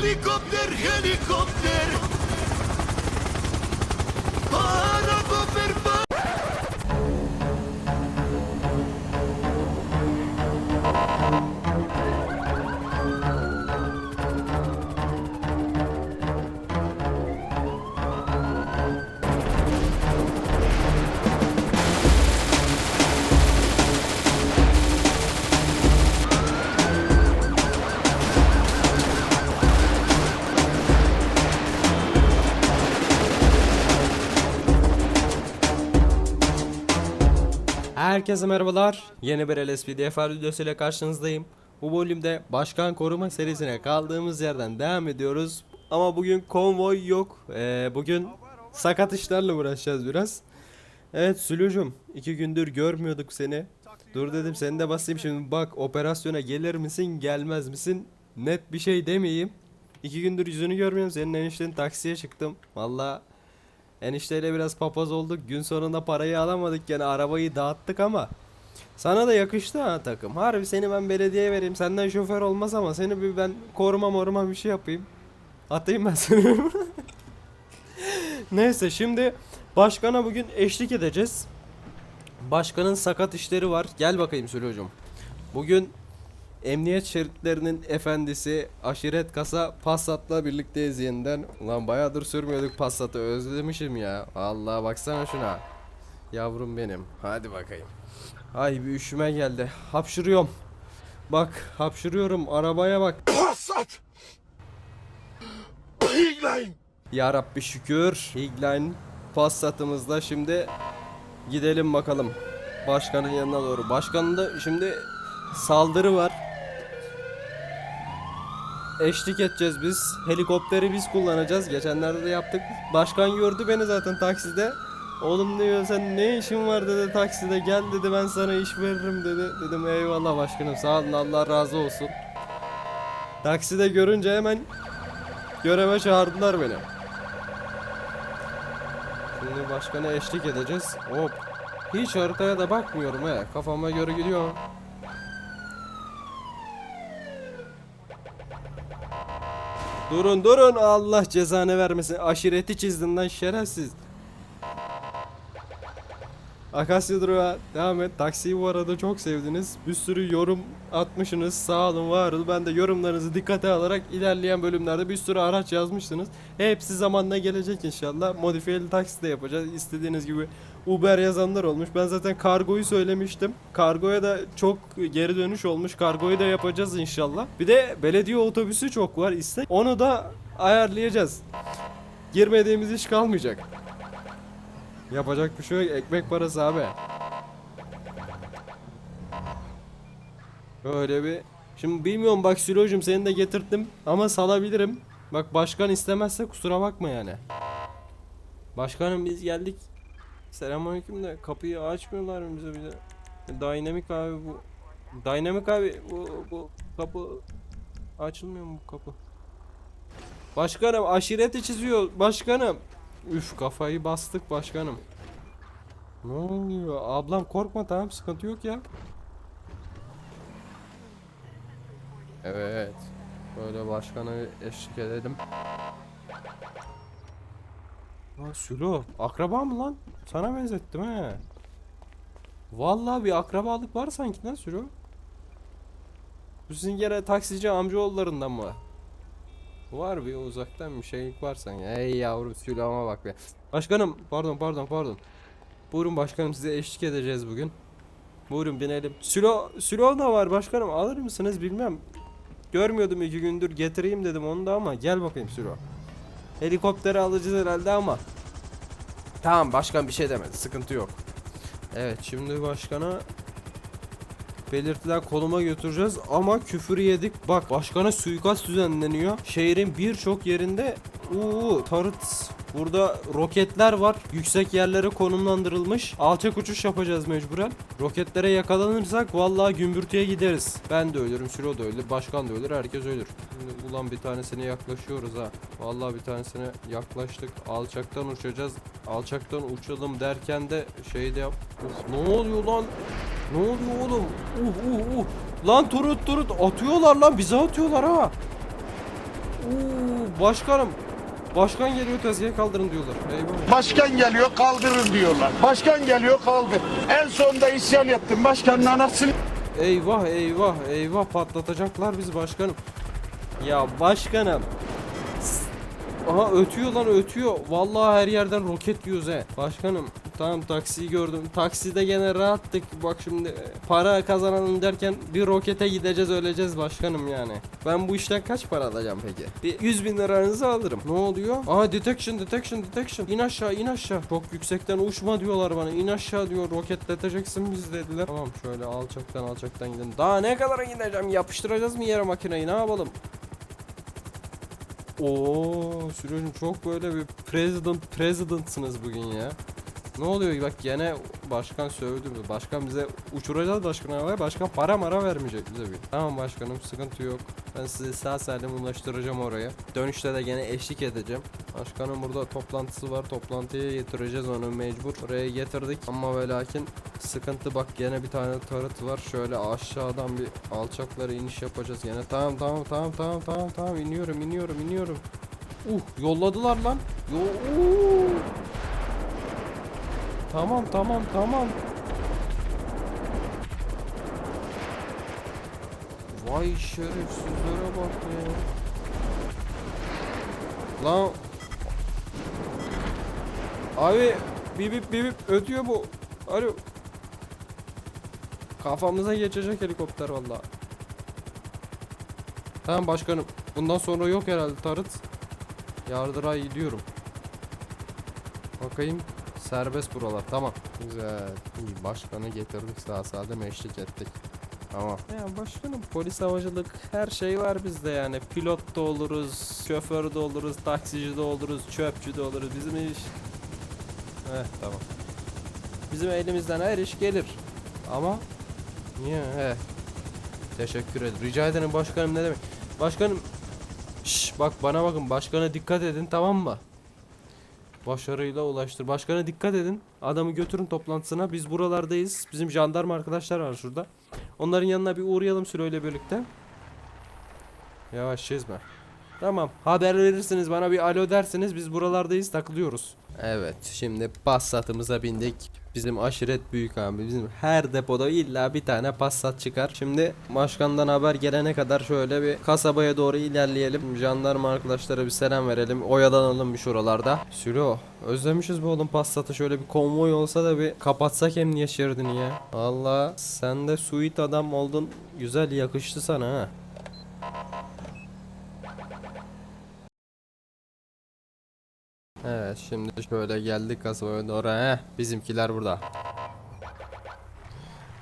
Helikopter, helikopter. Para Herkese merhabalar. Yeni bir LSPDFR videosuyla karşınızdayım. Bu bölümde Başkan Koruma serisine kaldığımız yerden devam ediyoruz. Ama bugün konvoy yok. Ee, bugün sakat işlerle uğraşacağız biraz. Evet Sülücüm, iki gündür görmüyorduk seni. Dur dedim seni de basayım şimdi bak operasyona gelir misin gelmez misin? Net bir şey demeyeyim. İki gündür yüzünü görmüyorum senin eniştenin taksiye çıktım. Valla Enişteyle biraz papaz olduk. Gün sonunda parayı alamadık gene arabayı dağıttık ama sana da yakıştı ha takım. Harbi seni ben belediyeye vereyim. Senden şoför olmaz ama seni bir ben koruma moruma bir şey yapayım. Atayım ben seni. Neyse şimdi başkana bugün eşlik edeceğiz. Başkanın sakat işleri var. Gel bakayım Sülücüm. Bugün Emniyet şeritlerinin efendisi aşiret kasa Passat'la birlikteyiz yeniden. Ulan bayağıdır sürmüyorduk Passat'ı özlemişim ya. Allah baksana şuna. Yavrum benim. Hadi bakayım. Ay bir üşüme geldi. Hapşırıyorum. Bak hapşırıyorum arabaya bak. Passat. Pigline. Ya Rabbi şükür. Higline Passat'ımızla şimdi gidelim bakalım. Başkanın yanına doğru. Başkanın da şimdi saldırı var. Eşlik edeceğiz biz. Helikopteri biz kullanacağız. Geçenlerde de yaptık. Başkan gördü beni zaten takside. Oğlum diyor sen ne işin var dedi takside gel dedi ben sana iş veririm dedi. Dedim eyvallah başkanım sağ olun Allah razı olsun. Takside görünce hemen göreve çağırdılar beni. Şimdi başkana eşlik edeceğiz. Hop. Hiç haritaya da bakmıyorum he. Kafama göre gidiyor. Durun durun Allah cezanı vermesin. Aşireti çizdin lan şerefsiz. Akasya Durağı devam et. Taksiyi bu arada çok sevdiniz. Bir sürü yorum atmışsınız. Sağ olun var olun. Ben de yorumlarınızı dikkate alarak ilerleyen bölümlerde bir sürü araç yazmıştınız. Hepsi zamanla gelecek inşallah. Modifiyeli taksi de yapacağız. İstediğiniz gibi Uber yazanlar olmuş. Ben zaten kargoyu söylemiştim. Kargoya da çok geri dönüş olmuş. Kargoyu da yapacağız inşallah. Bir de belediye otobüsü çok var istek. Onu da ayarlayacağız. Girmediğimiz iş kalmayacak. Yapacak bir şey yok. Ekmek parası abi. Böyle bir... Şimdi bilmiyorum bak Sülojum seni de getirttim ama salabilirim. Bak başkan istemezse kusura bakma yani. Başkanım biz geldik. Selamünaleyküm de kapıyı açmıyorlar mı bize bir de? Dynamic abi bu. Dynamic abi bu, bu kapı açılmıyor mu bu kapı? Başkanım aşireti çiziyor başkanım. Üf kafayı bastık başkanım. Ne oluyor? Ablam korkma tamam sıkıntı yok ya. Evet. Böyle başkana eşlik edelim. Sülo akraba mı lan? Sana benzettim he. Vallahi bir akrabalık var sanki lan Sülo. Bu sizin gene taksici amcaoğullarından mı? Var bir uzaktan bir şeylik var sanki. Ey yavrum Sülo'ma bak be. Başkanım pardon pardon pardon. Buyurun başkanım size eşlik edeceğiz bugün. Buyurun binelim. Sülo, Sülo da var başkanım alır mısınız bilmem. Görmüyordum iki gündür getireyim dedim onu da ama gel bakayım Sülo. Helikopteri alacağız herhalde ama. Tamam başkan bir şey demedi sıkıntı yok. Evet şimdi başkana belirtilen konuma götüreceğiz ama küfür yedik. Bak başkana suikast düzenleniyor. Şehrin birçok yerinde uuu tarıt Burada roketler var. Yüksek yerlere konumlandırılmış. Alçak uçuş yapacağız mecburen. Roketlere yakalanırsak vallahi gümbürtüye gideriz. Ben de ölürüm, Sülo da ölür, başkan da ölür, herkes ölür. Şimdi ulan bir tanesine yaklaşıyoruz ha. Vallahi bir tanesine yaklaştık. Alçaktan uçacağız. Alçaktan uçalım derken de şey de yap. Of, ne oluyor lan? Ne oluyor oğlum? Uh uh uh. Lan turut turut atıyorlar lan bize atıyorlar ha. Oo, başkanım. Başkan geliyor tezgah kaldırın diyorlar. Eyvah. Başkan geliyor kaldırın diyorlar. Başkan geliyor kaldır. En sonunda isyan ettim. Başkanın anasını Eyvah eyvah eyvah patlatacaklar bizi başkanım. Ya başkanım. Aha ötüyor lan ötüyor. Vallahi her yerden roket yiyoruz he. Başkanım tamam taksiyi gördüm. Takside gene rahattık. Bak şimdi e, para kazanalım derken bir rokete gideceğiz öleceğiz başkanım yani. Ben bu işten kaç para alacağım peki? Bir 100 bin liranızı alırım. Ne oluyor? Aa detection detection detection. İn aşağı in aşağı. Çok yüksekten uçma diyorlar bana. İn aşağı diyor roketleteceksin biz dediler. Tamam şöyle alçaktan alçaktan gidelim. Daha ne kadar gideceğim? Yapıştıracağız mı yere makineyi ne yapalım? Oo, Sürücüm çok böyle bir president presidentsınız bugün ya. Ne oluyor bak gene başkan sövdü mü? Başkan bize uçuracağız başkan havaya. Başkan para mara vermeyecek bize bir. Tamam başkanım sıkıntı yok. Ben sizi sağ salim ulaştıracağım oraya. Dönüşte de gene eşlik edeceğim. Başkanım burada toplantısı var. Toplantıya getireceğiz onu mecbur. Oraya getirdik ama ve lakin sıkıntı bak gene bir tane tarıt var. Şöyle aşağıdan bir alçaklara iniş yapacağız gene. Tamam tamam tamam tamam tamam tamam iniyorum iniyorum iniyorum. Uh yolladılar lan. Yo uh. Tamam tamam tamam. Vay şerefsizlere bak ya. Lan. Abi bibip bibip ötüyor bu. Alo. Kafamıza geçecek helikopter valla. Tamam başkanım. Bundan sonra yok herhalde tarıt. Yardıra gidiyorum. Bakayım. Serbest buralar. Tamam. Güzel. İyi başkanı getirdik sağ salim eşlik ettik. Tamam. Ya başkanım polis havacılık her şey var bizde yani. Pilot da oluruz, şoför de oluruz, taksici de oluruz, çöpçü de oluruz. Bizim iş... Heh tamam. Bizim elimizden her iş gelir. Ama... Niye? He. Teşekkür ederim. Rica ederim başkanım ne demek. Başkanım... Şş, bak bana bakın başkana dikkat edin tamam mı? Başarıyla ulaştır. Başkana dikkat edin. Adamı götürün toplantısına. Biz buralardayız. Bizim jandarma arkadaşlar var şurada. Onların yanına bir uğrayalım süreyle birlikte. Yavaş çizme. Tamam. Haber verirsiniz bana bir alo dersiniz. Biz buralardayız takılıyoruz. Evet. Şimdi Passat'ımıza bindik. Bizim aşiret büyük abi. Bizim her depoda illa bir tane Passat çıkar. Şimdi başkandan haber gelene kadar şöyle bir kasabaya doğru ilerleyelim. Jandarma arkadaşlara bir selam verelim. Oyalanalım bir şuralarda. Sülo. Özlemişiz bu oğlum Passat'ı. Şöyle bir konvoy olsa da bir kapatsak emniyet şeridini ya. Valla sen de sweet adam oldun. Güzel yakıştı sana ha. Şimdi şöyle geldik kasabaya doğru bizimkiler burada.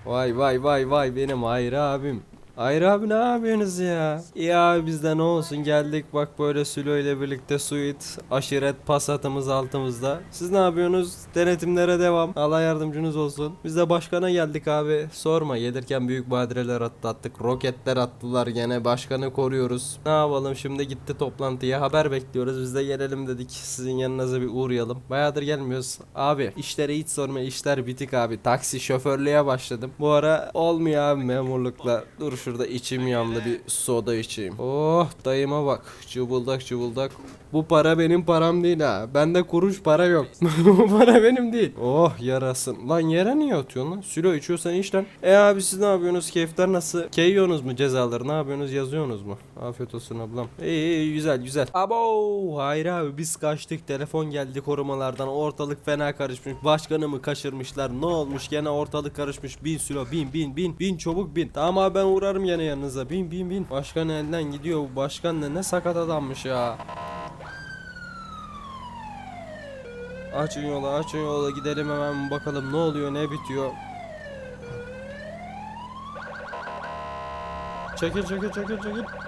Vay vay vay vay benim Ayrı abim. Ayrı abi ne yapıyorsunuz ya? Ya bizde ne olsun geldik bak böyle Sülo ile birlikte suit aşiret pasatımız altımızda. Siz ne yapıyorsunuz? Denetimlere devam. Allah yardımcınız olsun. Biz de başkana geldik abi. Sorma gelirken büyük badireler atlattık. Roketler attılar gene başkanı koruyoruz. Ne yapalım şimdi gitti toplantıya haber bekliyoruz. Biz de gelelim dedik. Sizin yanınıza bir uğrayalım. Bayağıdır gelmiyoruz. Abi işlere hiç sorma işler bitik abi. Taksi şoförlüğe başladım. Bu ara olmuyor abi memurlukla. Dur şurada içim yandı bir soda içeyim. Oh dayıma bak. Cıbıldak cıbıldak. Bu para benim param değil ha. Bende kuruş para yok. Bu para benim değil. Oh yarasın. Lan yere niye atıyorsun lan? Sülo içiyorsan iç lan. E abi siz ne yapıyorsunuz? Keyifler nasıl? Keyiyorsunuz mu cezaları? Ne yapıyorsunuz? Yazıyorsunuz mu? Afiyet olsun ablam. İyi iyi güzel güzel. Abo hayır abi biz kaçtık. Telefon geldi korumalardan. Ortalık fena karışmış. Başkanımı kaçırmışlar. Ne olmuş? Gene ortalık karışmış. Bin Sülo bin bin bin. Bin çabuk bin. Tamam abi ben uğrarım gene yanınıza. Bin bin bin. Başkan elden gidiyor. Bu başkan ne, ne sakat adammış ya. Açın yola açın yola gidelim hemen bakalım ne oluyor ne bitiyor. Çekil çekil çekil çekil.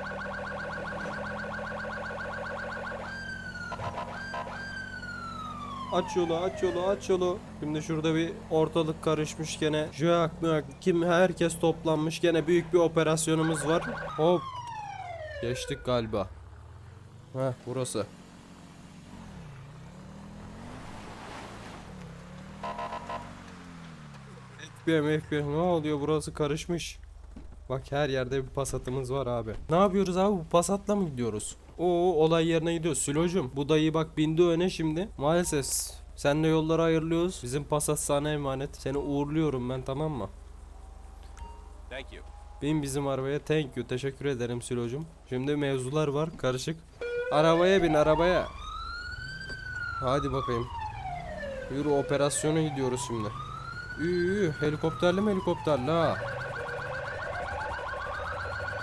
Aç yolu aç yolu aç yolu. Şimdi şurada bir ortalık karışmış gene. Jack mı kim herkes toplanmış gene büyük bir operasyonumuz var. Hop. Geçtik galiba. Heh burası. FBI FBI ne oluyor burası karışmış. Bak her yerde bir pasatımız var abi. Ne yapıyoruz abi bu pasatla mı gidiyoruz? Oo olay yerine gidiyor. Sülocum bu dayı bak bindi öne şimdi. Maalesef senle yolları ayırlıyoruz. Bizim Passat sana emanet. Seni uğurluyorum ben tamam mı? Thank you. Bin bizim arabaya. Thank you. Teşekkür ederim Sülocum. Şimdi mevzular var karışık. Arabaya bin arabaya. Hadi bakayım. Yürü operasyona gidiyoruz şimdi. Üü, helikopterli mi helikopterli ha?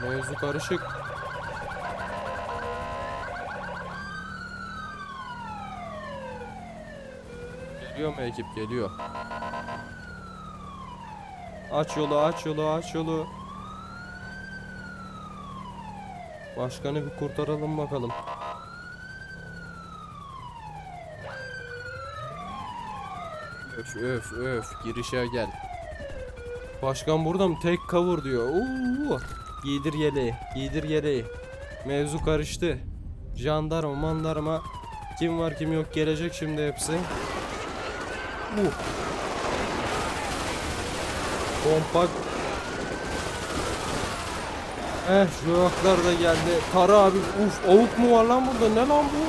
Mevzu karışık. Geliyor mu ekip geliyor. Aç yolu aç yolu aç yolu. Başkanı bir kurtaralım bakalım. Öf öf öf girişe gel. Başkan burada mı? Tek kavur diyor. Oo. Giydir yeleği. Giydir yeleği. Mevzu karıştı. Jandarma mandarma. Kim var kim yok gelecek şimdi hepsi. Uh. Kompakt. Eh şu ayaklar da geldi. Tara abi. Uf avuk mu var lan burada? Ne lan bu?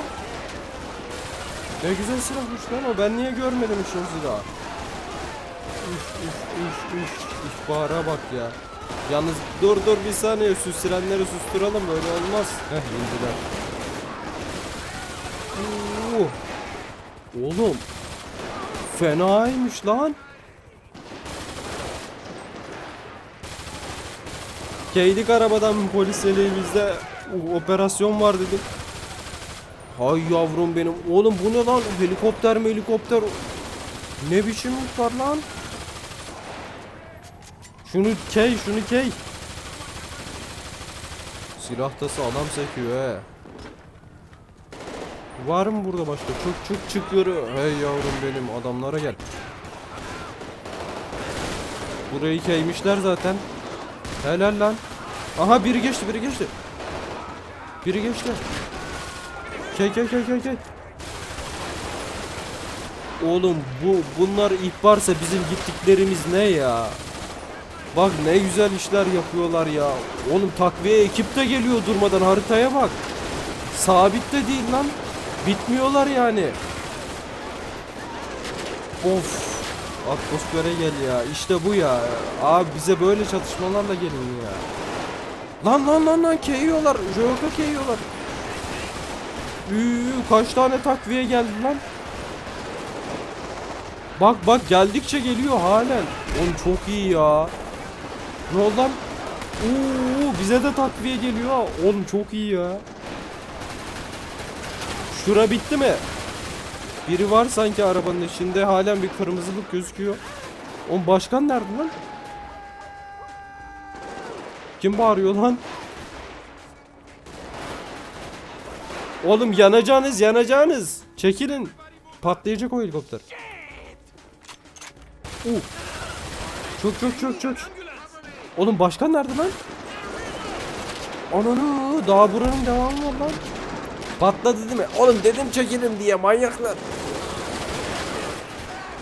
Ne güzel silahmış lan o. Ben niye görmedim şu silahı? Üf üf üf üf. İhbara bak ya. Yalnız dur dur bir saniye şu sirenleri susturalım böyle olmaz. Heh indiler. Oo. Oğlum. Fenaymış lan. Keydik arabadan polis elimizde operasyon var dedim. Hay yavrum benim. Oğlum bu ne lan? Helikopter mi helikopter? Ne biçim var lan? Şunu key, şunu key. Silah da sağlam sekiyor he. Var mı burada başka? Çık çık çık yürü. Hey yavrum benim adamlara gel. Burayı keymişler zaten. Helal lan. Aha biri geçti biri geçti. Biri geçti. Key key key key key. Oğlum bu bunlar ihbarsa bizim gittiklerimiz ne ya? Bak ne güzel işler yapıyorlar ya. Oğlum takviye ekip de geliyor durmadan haritaya bak. Sabit de değil lan. Bitmiyorlar yani. Of. Atmosfere gel ya. İşte bu ya. Abi bize böyle çatışmalarla gelin ya. Lan lan lan lan keyiyorlar. Joker keyiyorlar. Üü, kaç tane takviye geldi lan? Bak bak geldikçe geliyor halen. Oğlum çok iyi ya. Ne oldu lan? Oo, bize de takviye geliyor. Oğlum çok iyi ya. Şura bitti mi? Biri var sanki arabanın içinde. Halen bir kırmızılık gözüküyor. Oğlum başkan nerede lan? Kim bağırıyor lan? Oğlum yanacağınız yanacağınız. Çekilin. Patlayacak o helikopter. Uh. Çok çok çok çok. Oğlum başkan nerede lan? Ananı daha buranın devamı var lan. Patladı değil mi? Oğlum dedim çekilin diye manyaklar.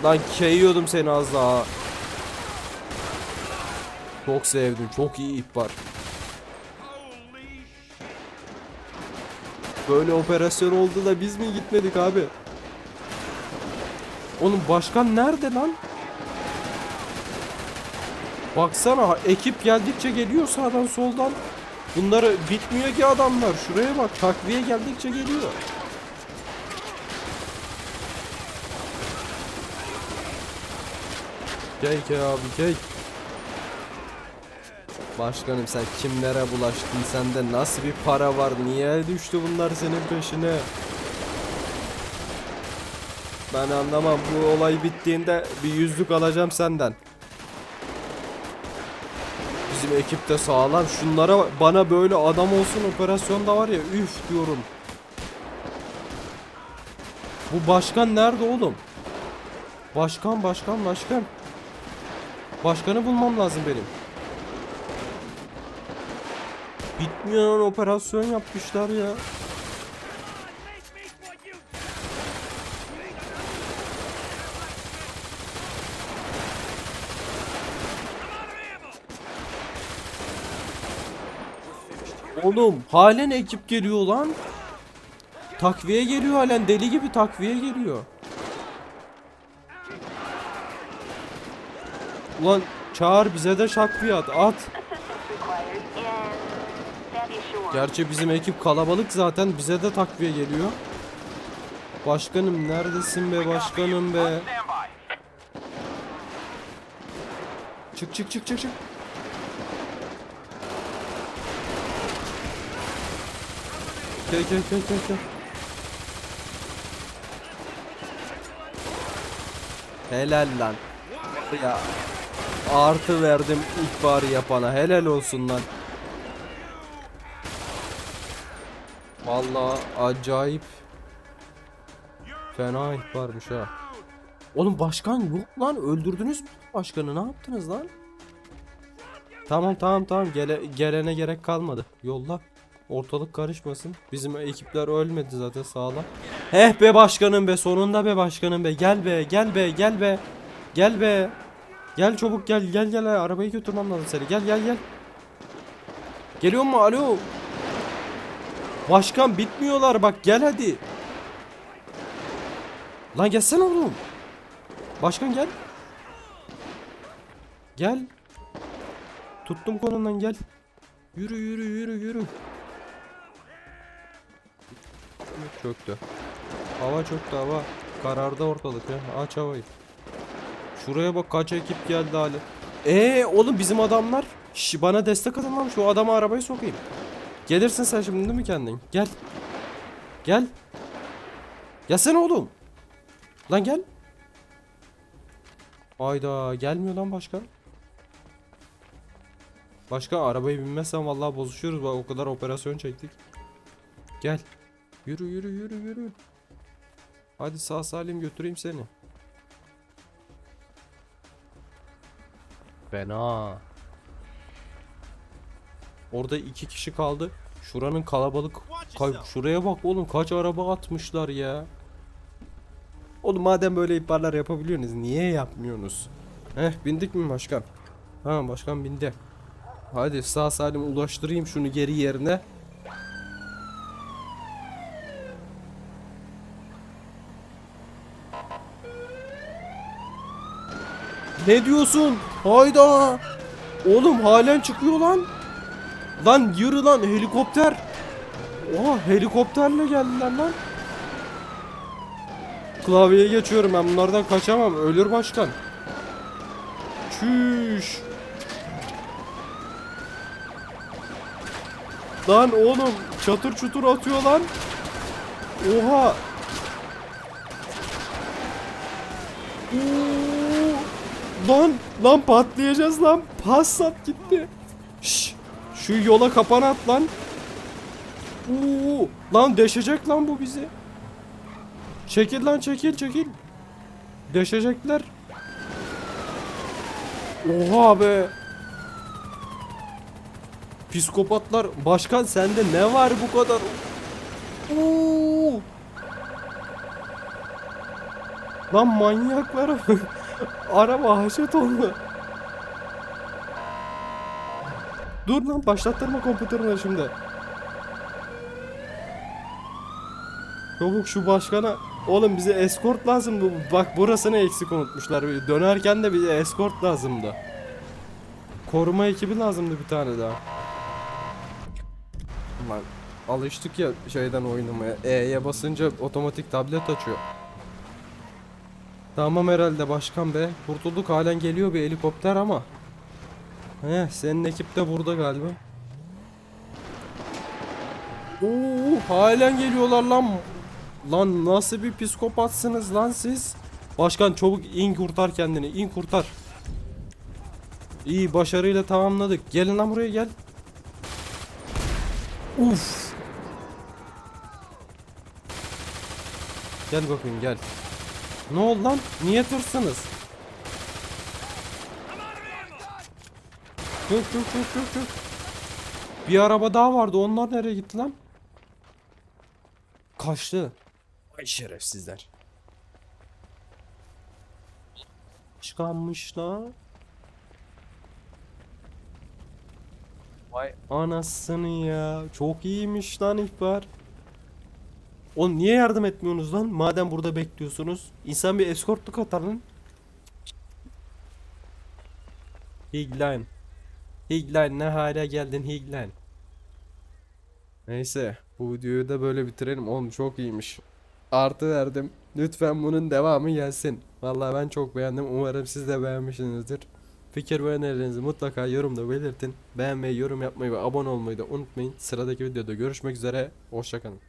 Lan keyiyordum seni az daha. Çok sevdim. Çok iyi ihbar. Böyle operasyon oldu da biz mi gitmedik abi? Oğlum başkan nerede lan? Baksana ekip geldikçe geliyor sağdan soldan. Bunları bitmiyor ki adamlar. Şuraya bak takviye geldikçe geliyor. Gel gel abi gel. Başkanım sen kimlere bulaştın sende nasıl bir para var niye düştü bunlar senin peşine Ben anlamam bu olay bittiğinde bir yüzlük alacağım senden Bizim ekipte sağlam. Şunlara bana böyle adam olsun operasyonda var ya üf diyorum. Bu başkan nerede oğlum? Başkan başkan başkan. Başkanı bulmam lazım benim. Bitmeyen operasyon yapmışlar ya. Oğlum halen ekip geliyor lan. Takviye geliyor halen deli gibi takviye geliyor. Ulan çağır bize de şakviye at. At. Gerçi bizim ekip kalabalık zaten bize de takviye geliyor. Başkanım neredesin be başkanım be. Çık çık çık çık çık. Gel gel gel gel gel. Helal lan. Ya artı verdim ihbarı yapana. Helal olsun lan. Vallahi acayip fena ihbarmış ha. Oğlum başkan yok lan öldürdünüz mü başkanı ne yaptınız lan? Tamam tamam tamam Gele, gelene gerek kalmadı. Yolla. Ortalık karışmasın. Bizim ekipler ölmedi zaten sağlam. Heh be başkanım be sonunda be başkanım be gel be gel be gel be. Gel be. Gel çabuk gel gel gel arabayı götürmem lazım seni gel gel gel. Geliyor mu alo? Başkan bitmiyorlar bak gel hadi. Lan gelsene oğlum. Başkan gel. Gel. Tuttum kolundan gel. Yürü yürü yürü yürü. Çöktü. Hava çöktü hava. Karardı ortalık ya. Aç havayı. Şuraya bak kaç ekip geldi hali. Ee oğlum bizim adamlar. Şş, bana destek atın lan şu adamı arabaya sokayım. Gelirsin sen şimdi değil mi kendin? Gel. Gel. Gelsene oğlum. Lan gel. Hayda gelmiyor lan başkan. Başka arabaya binmezsen vallahi bozuşuyoruz bak o kadar operasyon çektik. Gel. Yürü yürü yürü yürü. Hadi sağ salim götüreyim seni. Fena. Orada iki kişi kaldı. Şuranın kalabalık. Kay- Şuraya bak oğlum kaç araba atmışlar ya. Oğlum madem böyle ihbarlar yapabiliyorsunuz niye yapmıyorsunuz? Heh bindik mi başkan? Ha başkan bindi. Hadi sağ salim ulaştırayım şunu geri yerine. Ne diyorsun? Hayda. Oğlum halen çıkıyor lan. Lan yürü lan helikopter. Oha helikopterle geldiler lan. Klavyeye geçiyorum ben bunlardan kaçamam. Ölür başkan. Çüş. Lan oğlum çatır çutur atıyor lan. Oha. Oo. Lan lan patlayacağız lan. Passat gitti. Şş, şu yola kapan at lan. Oo, lan deşecek lan bu bizi. Çekil lan çekil çekil. Deşecekler. Oha be. Psikopatlar. Başkan sende ne var bu kadar? Oo. Lan manyaklara bak. Araba haşet oldu. Dur lan başlattırma kompütürünü şimdi. Çabuk şu başkana Oğlum bize eskort lazım. Bak burasını eksik unutmuşlar. Dönerken de bize eskort lazımdı. Koruma ekibi lazımdı bir tane daha. Lan alıştık ya şeyden oynamaya. E'ye basınca otomatik tablet açıyor. Tamam herhalde başkan be. Kurtulduk halen geliyor bir helikopter ama. Heh senin ekip de burada galiba. Oo halen geliyorlar lan. Lan nasıl bir psikopatsınız lan siz? Başkan çabuk in kurtar kendini. in kurtar. İyi başarıyla tamamladık. Gelin lan buraya gel. Uf. Gel bakayım gel. Ne oldu lan? Niye tırsınız? Yok yok yok yok yok. Bir araba daha vardı. Onlar nereye gitti lan? Kaçtı. Ay şerefsizler. Çıkanmış lan. Vay anasını ya. Çok iyiymiş lan ihbar. Oğlum niye yardım etmiyorsunuz lan? Madem burada bekliyorsunuz. İnsan bir eskortluk atar lan. Higline. Higline ne hale geldin Higline. Neyse bu videoyu da böyle bitirelim. Oğlum çok iyiymiş. Artı verdim. Lütfen bunun devamı gelsin. Vallahi ben çok beğendim. Umarım siz de beğenmişsinizdir. Fikir ve önerilerinizi mutlaka yorumda belirtin. Beğenmeyi, yorum yapmayı ve abone olmayı da unutmayın. Sıradaki videoda görüşmek üzere. Hoşçakalın.